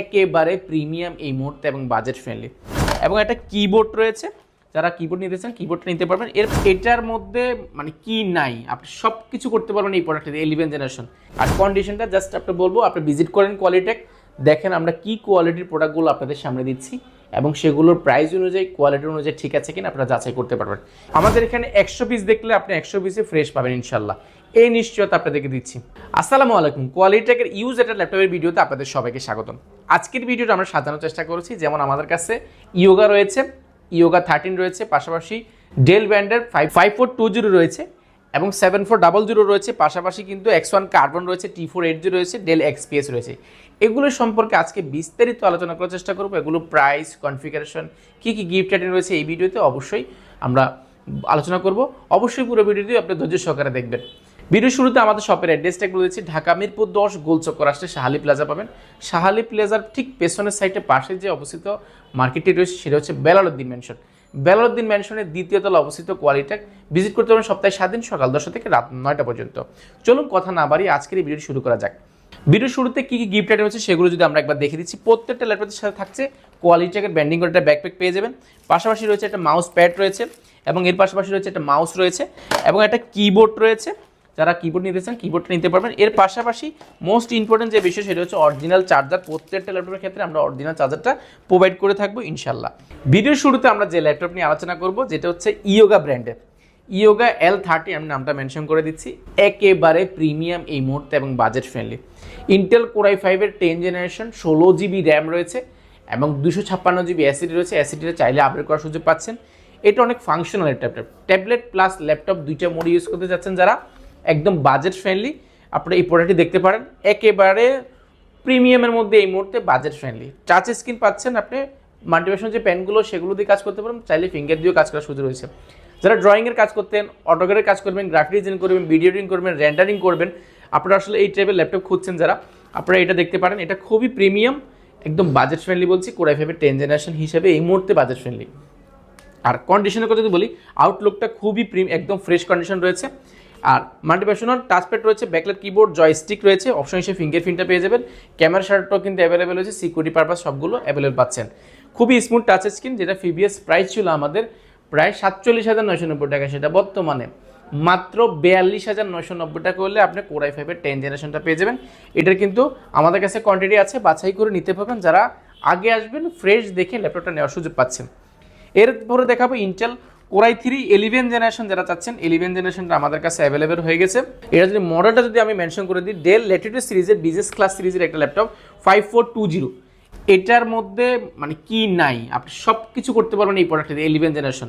একেবারে প্রিমিয়াম এই মুহূর্তে এবং বাজেট ফ্রেন্ডলি এবং একটা কিবোর্ড রয়েছে, যারা কিবোর্ড নিতে চান কিবোর্ডটা নিতে পারবেন। এর, এটার মধ্যে মানে কি নাই, আপনি সব কিছু করতে পারবেন এই প্রোডাক্টে ইলেভেন জেনারেশন আর কন্ডিশনটা জাস্ট আপনি বলব, আপনি ভিজিট করেন কোয়ালিটেক দেখেন আমরা কি কোয়ালিটির প্রোডাক্টগুলো আপনাদের সামনে দিচ্ছি। এবং সেগুলোর প্রাইস অনুযায়ী কোয়ালিটি অনুযায়ী ঠিক আছে কিনা আপনারা যাচাই করতে পারবেন। আমাদের এখানে একশো পিস দেখলে আপনি একশো পিসে ফ্রেশ পাবেন ইনশাল্লাহ এই নিশ্চয়তা আপনাদেরকে দিচ্ছি। আসসালামু আলাইকুম। কোয়ালিটেকের ইউজ এটা ল্যাপটপের ভিডিওতে আপনাদের সবাইকে স্বাগতম। আজকের ভিডিওটা আমরা সাজানোর চেষ্টা করেছি। যেমন আমাদের কাছে ইয়োগা রয়েছে ইয়োগা থার্টিন রয়েছে, পাশাপাশি ডেল ব্র্যান্ডের five five four two zero রয়েছে এবং সেভেন ফোর ডাবল জিরো রয়েছে, পাশাপাশি কিন্তু এক্স ওয়ান কার্বন রয়েছে টি ফোর এইট জিরো রয়েছে ডেল এক্সপিএস রয়েছে। এগুলো সম্পর্কে আজকে বিস্তারিত আলোচনা করার চেষ্টা করব। এগুলো প্রাইস কনফিগারেশন কী কী গিফট আইটেম রয়েছে এই ভিডিওতে অবশ্যই আমরা আলোচনা করব। অবশ্যই পুরো ভিডিওটি আপনি ধৈর্য সহকারে দেখবেন। ভিডিও শুরুতে আমাদের শপের অ্যাড্রেসটা বলে দিচ্ছি ঢাকা মিরপুর দশ গোলচক্কর আসলে শাহালি প্লাজা পাবেন। শাহালি প্লাজার ঠিক পেছনের সাইডে পাশে যে অবস্থিত মার্কেটটি রয়েছে, সেটা হচ্ছে বেলালুদ্দিন ম্যানশন বেলালুদ্দিন ম্যানশনের দ্বিতীয় তলা অবস্থিত কোয়ালিটেক ভিজিট করতে পারেন সপ্তাহে সাত দিন সকাল দশটা থেকে রাত নয়টা পর্যন্ত। চলুন কথা না বাড়িয়ে আজকের এই ভিডিও শুরু করা যাক। ভিডিও শুরুতে কী কী গিফট আইটেম আছে সেগুলো যদি আমরা একবার দেখে দিচ্ছি, প্রত্যেকটা ল্যাপটপের সাথে থাকছে কোয়ালিটেকের ব্যান্ডিং করে একটা ব্যাকপ্যাক পেয়ে যাবেন। পাশাপাশি রয়েছে একটা মাউস প্যাড রয়েছে এবং এর পাশাপাশি রয়েছে একটা মাউস রয়েছে এবং একটা কিবোর্ড রয়েছে। যারা কিবোর্ড নিতে চান কিবোর্ডটা নিতে পারবেন। এর পাশাপাশি মোস্ট ইম্পর্টেন্ট যে বিষয় সেটা হচ্ছে অরিজিনাল চার্জার প্রত্যেকটা ল্যাপটপের ক্ষেত্রে আমরা অরিজিনাল চার্জারটা প্রোভাইড করে থাকব ইনশাল্লাহ ভিডিওর শুরুতে আমরা যে ল্যাপটপ নিয়ে আলোচনা করব, যেটা হচ্ছে ইয়োগা ব্র্যান্ডের ইয়োগা এল থার্টি আমি নামটা মেনশন করে দিচ্ছি, একেবারে প্রিমিয়াম এই মুহূর্তে এবং budget friendly Intel core i ফাইভের টেন জেনারেশন ষোলো জিবি র্যাম রয়েছে এবং দুশো ছাপ্পান্ন জিবি অ্যাসিডি রয়েছে। অ্যাসিডিটা চাইলে আপডেট করার সুযোগ পাচ্ছেন। এটা অনেক functional laptop tablet plus laptop দুইটা মোড ইউজ করতে যাচ্ছেন যারা। একদম বাজেট ফ্রেন্ডলি আপনারা এই প্রোডাক্টটি দেখতে পারেন। একেবারে প্রিমিয়ামের মধ্যে এই মুহূর্তে বাজেট ফ্রেন্ডলি টাচ স্ক্রিন পাচ্ছেন আপনি। মাল্টিভেশন যে পেনগুলো সেগুলো দিয়ে কাজ করতে পারেন। চাইলে ফিঙ্গার দিয়েও কাজ করার সুযোগ রয়েছে। যারা ড্রয়িংয়ের কাজ করতেন অটোগ্রাফের কাজ করবেন গ্রাফিক ডিজাইন করবেন ভিডিও এডিটিং করবেন র্যান্ডারিং করবেন, আপনারা আসলে এই টাইপের ল্যাপটপ খুঁজছেন যারা, আপনারা এটা দেখতে পারেন। এটা খুবই প্রিমিয়াম একদম বাজেট ফ্রেন্ডলি বলছি কোরাই ফাইভের টেন জেনারেশন হিসেবে এই মুহূর্তে বাজেট ফ্রেন্ডলি আর কন্ডিশনের কথা যদি বলি আউটলুকটা খুবই প্রিম একদম ফ্রেশ কন্ডিশন রয়েছে। আর মাল্টিপ্যাশনাল টাচপ্যাড রয়েছে ব্যাকলাইট কিবোর্ড জয়স্টিক রয়েছে অপশন হিসেবে ফিঙ্গারপ্রিন্টটা পেয়ে যাবেন। ক্যামেরা শার্টটাও কিন্তু অ্যাভেলেবেল রয়েছে সিকিউরিটি পারপাস সবগুলো অ্যাভেলেবেল পাচ্ছেন। খুবই স্মুথ টাচ স্ক্রিন যেটা ফিবিএস প্রাইস ছিল আমাদের প্রায় সাতচল্লিশ হাজার নয়শো নব্বই টাকা সেটা বর্তমানে। মাত্র বিয়াল্লিশ হাজার নয়শো নব্বই টাকা হলে আপনি কোরাই ফাইভের টেন জেনারেশনটা পেয়ে যাবেন। এটার কিন্তু আমাদের কাছে কোয়ান্টিটি আছে, বাছাই করে নিতে পারবেন। যারা আগে আসবেন ফ্রেশ দেখে ল্যাপটপটা নেওয়ার সুযোগ পাচ্ছেন। এরপরে দেখাবো Intel core i three eleven generation যারা চাচ্ছেন এলিভেন জেনারেশনটা আমাদের কাছে অ্যাভেলেবেল হয়ে গেছে। এটা যদি মডেলটা যদি আমি মেনশন করে দিই ডেল লেটিটিউড সিরিজের বিজনেস ক্লাস সিরিজের একটা laptop five four two zero এটার মধ্যে মানে কি নাই? আপনি সব কিছু করতে পারবেন এই প্রোডাক্টে এলিভেন জেনারেশন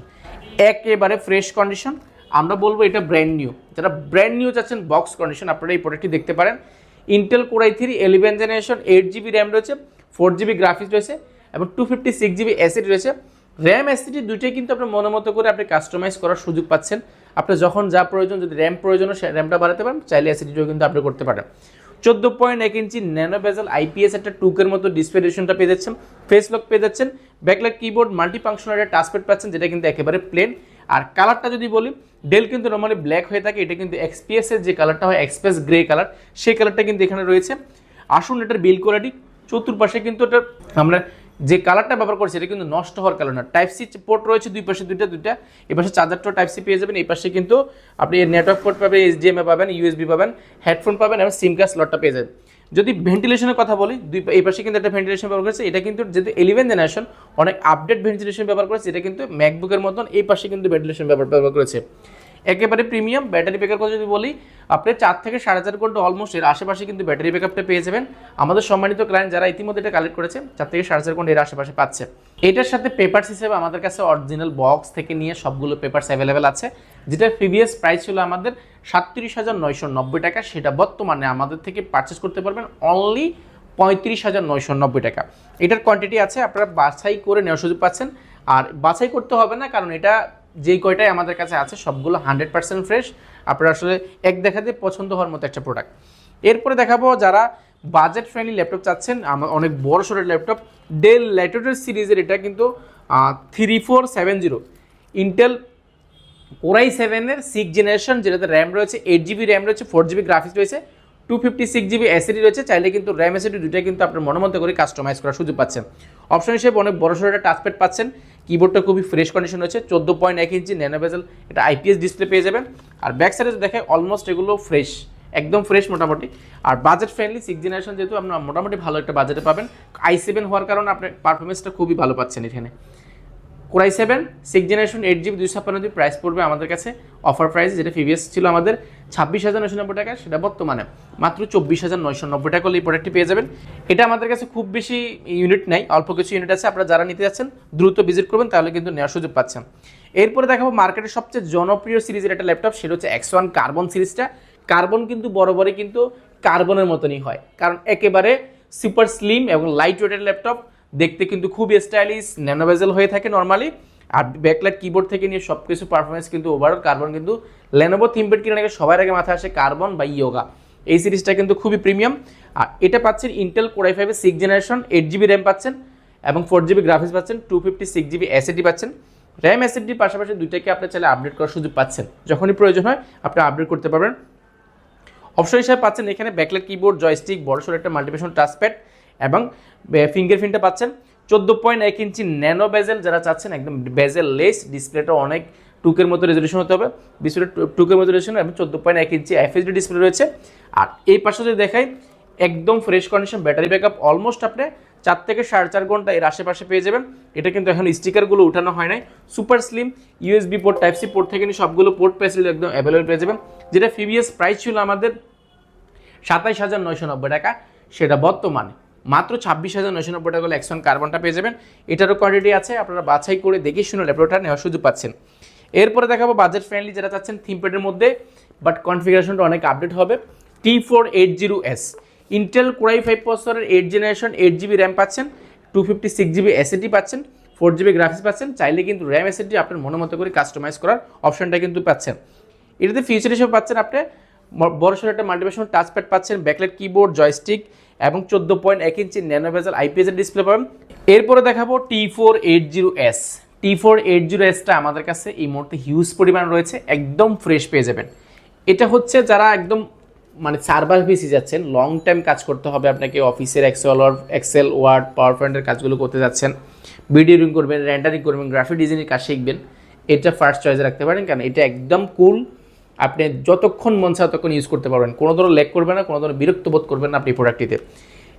একেবারে ফ্রেশ কন্ডিশন আমরা বলব এটা ব্র্যান্ড নিউ যারা ব্র্যান্ড নিউ চাচ্ছেন বক্স কন্ডিশন আপনারা এই প্রোডাক্টটি দেখতে পারেন। Intel core i three eleven generation eight GB RAM রয়েছে ফোর জিবি গ্রাফিক্স রয়েছে, এবং two fifty six GB SSD রয়েছে। র্যাম অ্যাসিডি দুইটাই কিন্তু আপনার মনের মতো করে আপনি কাস্টমাইজ করার সুযোগ পাচ্ছেন। আপনি যখন যা প্রয়োজন, যদি র্যাম প্রয়োজন হয় র্যামটা বাড়াতে পারেন, চাইলে অ্যাসিডিটিও কিন্তু আপনি করতে পারেন। চোদ্দ পয়েন্ট এক ইঞ্চি ন্যানো বেজাল আইপিএস একটা টুকের মতো ডিসপ্লে রেশনটা পেয়ে যাচ্ছেন, ফেস লক পেয়ে যাচ্ছেন ব্যাকলাইট কিবোর্ড মাল্টি ফাংশনাল একটা টাচপ্যাড পাচ্ছেন, যেটা কিন্তু একেবারে প্লেন আর কালারটা যদি বলি ডেল কিন্তু নর্মালি ব্ল্যাক হয়ে থাকে, এটা কিন্তু এক্সপিএস এর যে কালারটা হয় এক্সপ্রেস গ্রে কালার সেই কালারটা কিন্তু এখানে রয়েছে। আসুন এটার বিল কোয়ালিটি চতুর্পাশে কিন্তু এটা আমরা যে কালারটা ব্যবহার করছি, এটা কিন্তু নষ্ট হওয়ার কারণ না। টাইপ সি পোর্ট রয়েছে দুই পাশে দুইটা দুইটা। এই পাশে টাইপ সি পেয়ে যাবেন এই পাশে কিন্তু আপনি নেটওয়ার্ক পোর্ট পাবেন এইচডিএমএ পাবেন ইউএসবি পাবেন হেডফোন পাবেন এবং সিম কার্ড স্লটটা পেয়ে যাবেন। যদি ভেন্টিলেশনের কথা বলি, দুই এই পাশে কিন্তু একটা ভেন্টিলেশন ব্যবহার করেছে, এটা কিন্তু যেহেতু ইলেভেন জেনারেশন অনেক আপডেট ভেন্টিলেশন ব্যবহার করেছে, এটা কিন্তু ম্যাকবুকের মতন এই পাশে কিন্তু ভেন্টিলেশন ব্যবহার ব্যবহার করেছে। একেবারে প্রিমিয়াম ব্যাটারি ব্যাকআপ কথা যদি বলি, আপনি চার থেকে সাড়ে চার ঘণ্টা অলমোস্ট এর আশেপাশে কিন্তু ব্যাটারি ব্যাকআপটা পেয়ে যাবেন। আমাদের সম্মানিত ক্লায়েন্ট যারা ইতিমধ্যে এটা কালেক্ট করেছে, চার থেকে সাড়ে চার ঘণ্টা এর আশেপাশে পাচ্ছে। এটার সাথে পেপারস হিসেবে আমাদের কাছে অরিজিনাল বক্স থেকে নিয়ে সবগুলো পেপারস অ্যাভেলেবেল আছে যেটা প্রিভিয়াস প্রাইস ছিল আমাদের সাতত্রিশ হাজার নয়শো নব্বই টাকা। সেটা বর্তমানে আমাদের থেকে পারচেস করতে পারবেন অনলি পঁয়ত্রিশ হাজার নয়শো নব্বই টাকা। এটার কোয়ান্টিটি আছে, আপনারা বাছাই করে নেওয়ার সুযোগ পাচ্ছেন। আর বাছাই করতে হবে না, কারণ এটা যেই কয়টাই আমাদের কাছে আছে, সবগুলো হান্ড্রেড পার্সেন্ট ফ্রেশ আপনারা আসলে এক দেখাতে পছন্দ হওয়ার মতো একটা প্রোডাক্ট এরপরে দেখাবো যারা বাজেট ফ্রেন্ডলি ল্যাপটপ চাচ্ছেন আমার অনেক বড় সড়ের ল্যাপটপ ডেল ল্যাটিটিউড সিরিজের এটা কিন্তু three four seven zero Intel core i সেভেনের সিক্স জেনারেশন যেটাতে র্যাম রয়েছে এইট জিবি র্যাম রয়েছে ফোর জিবি গ্রাফিক্স রয়েছে। Two fifty six GB SSD রয়েছে, চাইলে কিন্তু র্যাম এসিডি দুটাই কিন্তু আপনার মনোমতো করে কাস্টমাইজ করার সুযোগ পাচ্ছেন। অপশন হিসেবে অনেক বড় সড়ো একটা টাচপ্যাড পাচ্ছেন। কিবোর্ডটা খুবই ফ্রেশ কন্ডিশন রয়েছে, চোদ্দ পয়েন্ট এক ইঞ্চি ন্যানো বেজেল এটা আইপিএস ডিসপ্লে পেয়ে যাবেন। আর ব্যাক সাইডে দেখে অলমোস্ট এগুলো ফ্রেশ একদম ফ্রেশ মোটামুটি। আর বাজেট ফ্রেন্ডলি সিক্স জেনারেশন যেহেতু আপনার মোটামুটি ভালো একটা বাজেটে পাবেন। আই সেভেন হওয়ার কারণে আপনার পারফরমেন্সটা খুবই ভালো পাচ্ছেন এখানে। Core i seven, six generation, eight GB, দুই ছাপ্পান্ন জিবি প্রাইস পড়বে আমাদের কাছে। অফার প্রাইস যেটা প্রিভিয়াস ছিল আমাদের ছাব্বিশ হাজার নয়শো নব্বই টাকা, সেটা বর্তমানে মাত্র চব্বিশ হাজার নয়শো নব্বই টাকা হলে এই প্রোডাক্টটি পেয়ে যাবেন। এটা আমাদের কাছে খুব বেশি ইউনিট নাই, অল্প কিছু ইউনিট আছে, আপনারা যারা নিতে যাচ্ছেন, দ্রুত ভিজিট করবেন, তাহলে কিন্তু নেওয়ার সুযোগ পাচ্ছেন। এরপরে দেখাবো মার্কেটের সবচেয়ে জনপ্রিয় সিরিজের একটা ল্যাপটপ সেটা হচ্ছে এক্স ওয়ান কার্বন সিরিজটা। কার্বন কিন্তু বরাবরই কিন্তু কার্বনের মতনই হয়, কারণ একেবারে সুপার স্লিম এবং লাইট ওয়েটের ল্যাপটপ দেখতে কিন্তু খুবই স্টাইলিশ ন্যানোভেজেল হয়ে থাকে নর্মালি আর ব্যাকলাইট কিবোর্ড থেকে নিয়ে সব কিছু পারফরমেন্স কিন্তু ওভারঅল কার্বন কিন্তু লেনোভো থিমপেড কিনে আগে সবার আগে মাথায় আসে কার্বন বা ইয়োগা এই সিরিজটা কিন্তু খুবই প্রিমিয়াম আর এটা পাচ্ছেন ইন্টেল কোরাই ফাইভের six generation eight GB RAM পাচ্ছেন এবং ফোর জিবি গ্রাফিক্স পাচ্ছেন two fifty six GB SSD পাচ্ছেন। র্যাম এসএডির পাশাপাশি দুইটাকে আপনি চাইলে আপডেট করার সুযোগ পাচ্ছেন। যখনই প্রয়োজন হয়, আপনি আপডেট করতে পারবেন। অপশন হিসাবে পাচ্ছেন এখানে ব্যাকলাইট কিবোর্ড জয়স্টিক বড়সড় একটা মাল্টিপেশন টাচপ্যাড এবং ফিঙ্গারপ্রিন্টটা পাচ্ছেন চোদ্দ পয়েন্ট এক ইঞ্চি ন্যানো বেজেল, যারা চাচ্ছেন একদম বেজেল লেস ডিসপ্লেটা অনেক টুকের মতো রেজলিউশন হতে হবে। ডিসপ্লে টুকের মতো রেজলিউশন এবং চোদ্দ পয়েন্ট এক ইঞ্চি এফএসডি ডিসপ্লে রয়েছে। আর এই পাশে যদি দেখাই, একদম fresh condition battery backup almost আপনি চার থেকে সাড়ে চার ঘণ্টা এর আশেপাশে পেয়ে যাবেন। এটা কিন্তু এখন স্টিকারগুলো উঠানো হয় নাই। Super slim USB port type C port থেকে নিয়ে সবগুলো পোর্ট ফ্যাসিলিটি একদম অ্যাভেলেবল পেয়ে যাবেন। যেটা ফিবিএস প্রাইস ছিল আমাদের সাতাইশ হাজার নয়শো নব্বই টাকা। সেটা বর্তমানে মাত্র ছাব্বিশ হাজার নয়শো নব্বই টাকা হলে একশন কার্বনটা পেয়ে যাবেন। এটারও কোয়ান্টিটি আছে, আপনারা বাছাই করে দেখে শুনে ল্যাপটপটা নেওয়ার সুযোগ পাচ্ছেন। এরপরে দেখাবো বাজেট ফ্রেন্ডলি যারা চাচ্ছেন থিমপ্যাডের মধ্যে বাট কনফিগারেশনটা অনেক আপডেট হবে। T four eight zero S Intel core i five প্রসেসরের eight generation eight GB RAM পাচ্ছেন two fifty six GB SSD পাচ্ছেন ফোর জিবি গ্রাফিক্স পাচ্ছেন, চাইলে কিন্তু র্যাম এসএডি আপনার মনে মতো করে কাস্টমাইজ করার অপশনটা কিন্তু পাচ্ছেন। এটাতে ফিউচার হিসেবে পাচ্ছেন আপনি বড় সড়ো একটা মাল্টিপেশন টাচপ্যাড পাচ্ছেন ব্যাকলাইট কিবোর্ড জয়স্টিক এবং চোদ্দ পয়েন্ট এক ইঞ্চি ন্যানোভেজাল আইপিএসের ডিসপ্লে পাবেন। এরপরে দেখাবো T four eight zero S. T four eight zero এসটা আমাদের কাছে এই মুহূর্তে হিউজ পরিমাণ রয়েছে, একদম ফ্রেশ পেয়ে যাবেন। এটা হচ্ছে যারা একদম মানে সার্ভার বেশি যাচ্ছেন লং টাইম কাজ করতে হবে আপনাকে অফিসের Excel Word Excel Word power পয়েন্টের কাজগুলো করতে যাচ্ছেন ভিডিওরিং করবেন র্যান্ডারিং করবেন গ্রাফিক ডিজাইনের কাজ শিখবেন। এটা ফার্স্ট চয়েসে রাখতে পারেন, কারণ এটা একদম কুল আপনি যতক্ষণ মন চায় ততক্ষণ ইউজ করতে পারবেন। কোনো ধরনের ল্যাক করবে না, কোনো ধরনের বিরক্ত বোধ করবেন না আপনি প্রোডাক্টটিতে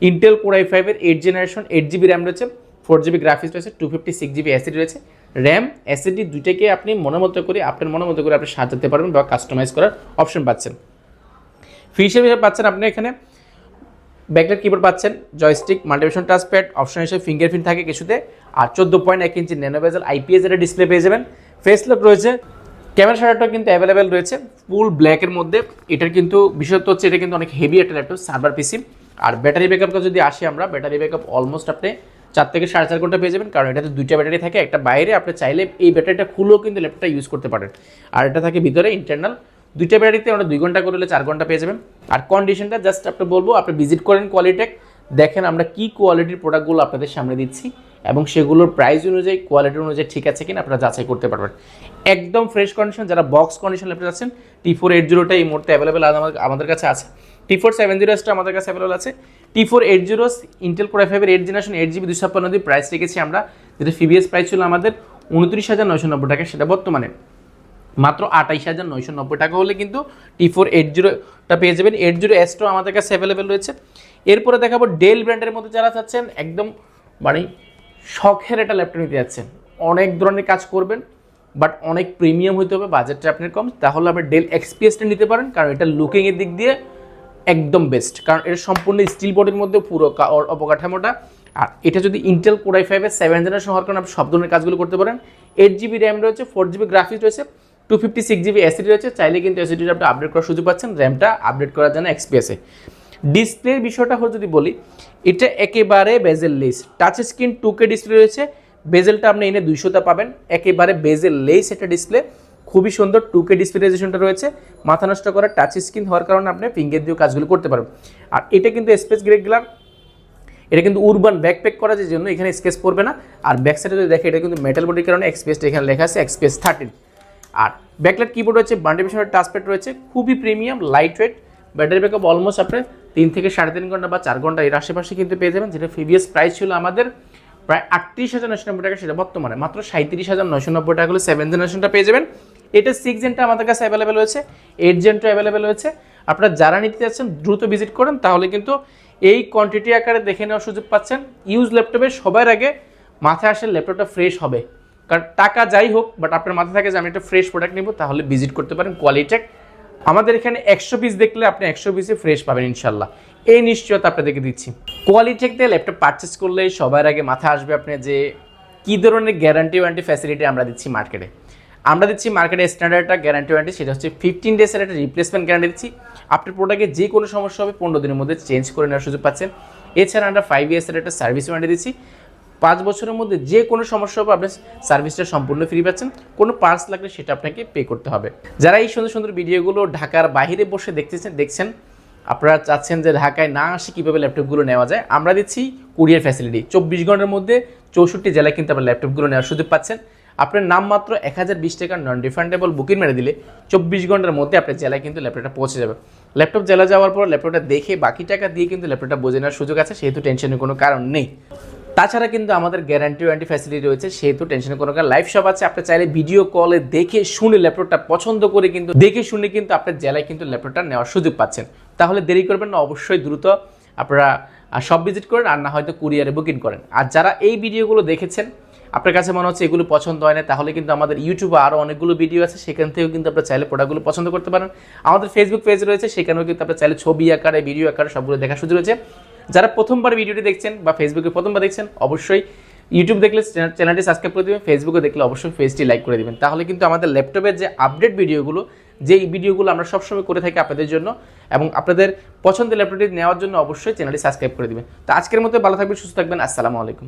ইন্টেল কোরাই ফাইভের eight generation eight GB RAM রয়েছে ফোর জিবি গ্রাফিক্স রয়েছে two fifty six GB SSD রয়েছে। র্যাম অ্যাসিডি দুইটাকে আপনি মনের মতো করে, আপনার মনের মতো করে আপনি সাজাতে পারবেন বা কাস্টমাইজ করার অপশন পাচ্ছেন। ফি হিসেবে পাচ্ছেন আপনি এখানে। ব্যাকলাইট কিবোর্ড পাচ্ছেন জয়স্টিক মাল্টিভিশন টাচপ্যাড অপশন হিসেবে ফিঙ্গারপ্রিন্ট থাকে কিছুতে। আর চোদ্দ পয়েন্ট এক ইঞ্চি ন্যানোভেজাল আইপিএস এর ডিসপ্লে পেয়ে যাবেন। ফেস লক রয়েছে ক্যামেরা শাটারটা কিন্তু অ্যাভেলেবেল রয়েছে ফুল ব্ল্যাকের মধ্যে। এটার কিন্তু বিশেষত্ব হচ্ছে এটা কিন্তু অনেক হেভি একটা ল্যাপটপ সার্ভার পিসি আর ব্যাটারি ব্যাকআপটা যদি আসি আমরা ব্যাটারি ব্যাকআপ অলমোস্ট আপনি চার থেকে সাড়ে চার ঘণ্টা পেয়ে যাবেন, কারণ এটাতে দুইটা ব্যাটারি থাকে, একটা বাইরে, আপনি চাইলে এই ব্যাটারিটা খুলেও কিন্তু ল্যাপটপটা ইউজ করতে পারেন। আর এটা থাকে ভিতরে ইন্টারনাল দুইটা ব্যাটারিতে আমরা দুই ঘণ্টা করলে চার ঘণ্টা পেয়ে যাবেন। আর কন্ডিশনটা জাস্ট আপনি বলব, আপনি ভিজিট করেন কোয়ালিটেক দেখেন আমরা কি কোয়ালিটির প্রোডাক্টগুলো আপনাদের সামনে দিচ্ছি। এবং সেগুলোর প্রাইস অনুযায়ী কোয়ালিটি অনুযায়ী ঠিক আছে কিনা আপনারা যাচাই করতে পারবেন। একদম ফ্রেশ কন্ডিশন যারা বক্স কন্ডিশন ল্যাপটপ আছেন টি ফোর এইট জিরোটা এই মুহূর্তে অ্যাভেলেবেল আমাদের কাছে আছে। টি ফোর সেভেন জিরো এসটা আমাদের কাছে অ্যাভেলেবল আছে। T four eight zero Intel core ফাইভের এইট জেনারেশন এইট জিবি দুশো ছাপ্পান্ন প্রাইস রেখেছি আমরা। যেটা ফিবিএস প্রাইস ছিল আমাদের উনত্রিশ হাজার নয়শো নব্বই টাকা, সেটা বর্তমানে। মাত্র আঠাইশ হাজার নয়শো নব্বই টাকা হলে কিন্তু টি ফোর এইট জিরোটা পেয়ে যাবেন। এইট জিরো এসটাও আমাদের কাছে অ্যাভেলেবেল রয়েছে। এরপরে দেখাবো ডেল ব্র্যান্ডের মধ্যে যারা চাচ্ছেন একদম মানে শখের একটা ল্যাপটপ নিতে যাচ্ছেন। অনেক ধরনের কাজ করবেন বাট অনেক প্রিমিয়াম হইতে হবে বাজেটটা আপনার কম, তাহলে আপনি ডেল এক্সপিএসটা নিতে পারেন, কারণ এটা লুকিংয়ের দিক দিয়ে একদম বেস্ট কারণ এটা সম্পূর্ণ স্টিল বডির মধ্যে পুরো অবকাঠামোটা। আর এটা যদি ইন্টেল কোরাই ফাইভের সেভেন জেনারেশন হওয়ার কারণে আপনি সব ধরনের কাজগুলো করতে পারেন। এইট জিবি র্যাম রয়েছে ফোর জিবি গ্রাফিক্স রয়েছে two fifty six GB SSD রয়েছে, চাইলে কিন্তু এসিডিটা আপনি আপডেট করার সুযোগ পাচ্ছেন র্যামটা আপডেট করার জন্য এক্সপিএসে ডিসপ্লের বিষয়টা হলো যদি বলি, এটা একেবারে bezel less touch screen two K display রয়েছে। বেজেলটা আপনি এনে দুইশোটা পাবেন। একেবারে বেজেল লেস একটা ডিসপ্লে খুবই সুন্দর টু কে ডিসপ্লেটাইজেশনটা রয়েছে। মাথা নষ্ট করা টাচ স্ক্রিন হওয়ার কারণে আপনি ফিঙ্গার দিয়েও কাজগুলো করতে পারবেন। আর এটা কিন্তু স্পেস গ্রেড গ্লার এটা কিন্তু উরবান ব্যাকপ্যাক করার জন্য এখানে স্কেচ পড়বে না। আর ব্যাক সাইডে যদি দেখে, এটা কিন্তু মেটাল বডির কারণে এক্সপ্রেসটা এখানে লেখা আছে এক্সপ্রেস থার্টিন আর ব্যাকলাইট কিবোর্ড রয়েছে বান্ডিভিশনের টাচপ্যাড রয়েছে। খুবই premium lightweight battery backup almost আপনি তিন থেকে সাড়ে তিন ঘণ্টা বা চার ঘণ্টা এর আশেপাশে কিন্তু পেয়ে যাবেন, যেটা প্রিভিয়াস প্রাইস ছিল আমাদের প্রায় আটত্রিশ হাজার নয়শো নব্বই টাকা, সেটা বর্তমানে মাত্র সাঁত্রিশ হাজার নয়শো নব্বই টাকা হলে সেভেন জেনারেশনটা পেয়ে যাবেন। এটা সিক্স জেনটা আমাদের কাছে অ্যাভেলেবেল হয়েছে এইট জেনটা অ্যাভেলেবেল হয়েছে আপনারা যারা নিতে যাচ্ছেন, দ্রুত ভিজিট করেন, তাহলে কিন্তু এই কোয়ান্টিটি আকারে দেখে নেওয়ার সুযোগ পাচ্ছেন। ইউজ ল্যাপটপে সবার আগে মাথায় আসে ল্যাপটপটা ফ্রেশ হবে। কারণ টাকা যাই হোক বাট আপনার মাথায় থাকে যে আমি একটা ফ্রেশ প্রোডাক্ট নিব, তাহলে ভিজিট করতে পারেন কোয়ালিটেক আমাদের এখানে একশো পিস দেখলে আপনি একশো পিসে ফ্রেশ পাবেন ইনশাল্লাহ। এই নিশ্চয়তা আপনাদেরকে দিচ্ছি। কোয়ালিটেক দিয়ে ল্যাপটপ পারচেস করলে সবার আগে মাথায় আসবে আপনি যে কী ধরনের গ্যারান্টি ওয়ারেন্টি ফ্যাসিলিটি আমরা দিচ্ছি মার্কেটে আমরা দিচ্ছি মার্কেটে স্ট্যান্ডার্ডটা গ্যারান্টি ওয়ারেন্টি সেটা হচ্ছে ফিফটিন ডেজের একটা রিপ্লেসমেন্ট গ্যারান্টি দিচ্ছি। আপনার প্রোডাক্টে যে কোনো সমস্যা হবে, পনেরো দিনের মধ্যে চেঞ্জ করে নেওয়ার সুযোগ পাচ্ছেন। এছাড়া আমরা ফাইভ ইয়ার্সের একটা সার্ভিস ওয়ারেন্টি দিচ্ছি। পাঁচ বছরের মধ্যে যে কোনো সমস্যা হবে, আপনি সার্ভিসটা সম্পূর্ণ ফ্রি পাচ্ছেন। কোনো পার্স লাগলে সেটা আপনাকে পে করতে হবে। যারা এই সুন্দর সুন্দর ভিডিওগুলো ঢাকার বাইরে বসে দেখতেছেন, দেখছেন, আপনারা চাচ্ছেন যে ঢাকায় না আসে কীভাবে ল্যাপটপগুলো নেওয়া যায়, আমরা দিচ্ছি কুরিয়ার ফ্যাসিলিটি চব্বিশ ঘণ্টার মধ্যে চৌষট্টি জেলায় কিন্তু আপনার ল্যাপটপগুলো নেওয়ার সুযোগ পাচ্ছেন। আপনার নাম মাত্র এক হাজার বিশ টাকার নন রিফান্ডেবল বুকিং মেরে দিলে চব্বিশ ঘণ্টার মধ্যে আপনার জেলায় কিন্তু ল্যাপটপটা পৌঁছে যাবে। ল্যাপটপ জেলা যাওয়ার পর ল্যাপটপটা দেখে বাকি টাকা দিয়ে কিন্তু ল্যাপটপটা বোঝে নেওয়ার সুযোগ আছে, সেহেতু টেনশনের কোনো কারণ নেই। তাছাড়া কিন্তু আমাদের গ্যারান্টি ওয়ারেন্টি ফ্যাসিলিটি রয়েছে, সেহেতু টেনশনের কোনো কারণ লাইভ শপ আছে, আপনি চাইলে ভিডিও কলে দেখে শুনে ল্যাপটপটা পছন্দ করে কিন্তু, দেখে শুনে কিন্তু আপনার জেলায় কিন্তু ল্যাপটপটা নেওয়ার সুযোগ পাচ্ছেন। তাহলে দেরি করবেন না, অবশ্যই দ্রুত আপনারা সব ভিজিট করেন, আর না হয়তো কুরিয়ারে বুকিং করেন। আর যারা এই ভিডিওগুলো দেখেছেন, আপনার কাছে মনে হচ্ছে এগুলো পছন্দ হয় না, তাহলে কিন্তু আমাদের ইউটিউবে আরও অনেকগুলো ভিডিও আছে, সেখান থেকেও কিন্তু আপনার চাইলে প্রোডাক্টগুলো পছন্দ করতে পারেন। আমাদের ফেসবুক পেজ রয়েছে, সেখানেও কিন্তু আপনার চাইলে ছবি আকারে ভিডিও আকারে সবগুলো দেখার সুযোগ রয়েছে। যারা প্রথমবার ভিডিওটি দেখছেন বা ফেসবুকে প্রথমবার দেখছেন, অবশ্যই ইউটিউব দেখলে চ্যানেলটি সাবস্ক্রাইব করে দেবেন ফেসবুকে দেখলে অবশ্যই পেজটি লাইক করে দেবেন। তাহলে কিন্তু আমাদের ল্যাপটপের যে আপডেট ভিডিওগুলো, যেই ভিডিওগুলো আমরা সবসময় করে থাকি আপনাদের জন্য এবং আপনাদের পছন্দের ল্যাপটপটি নেওয়ার জন্য অবশ্যই চ্যানেলটি সাবস্ক্রাইব করে দেবেন। তো আজকের মতো ভালো থাকবেন, সুস্থ থাকবেন, আসসালামু আলাইকুম।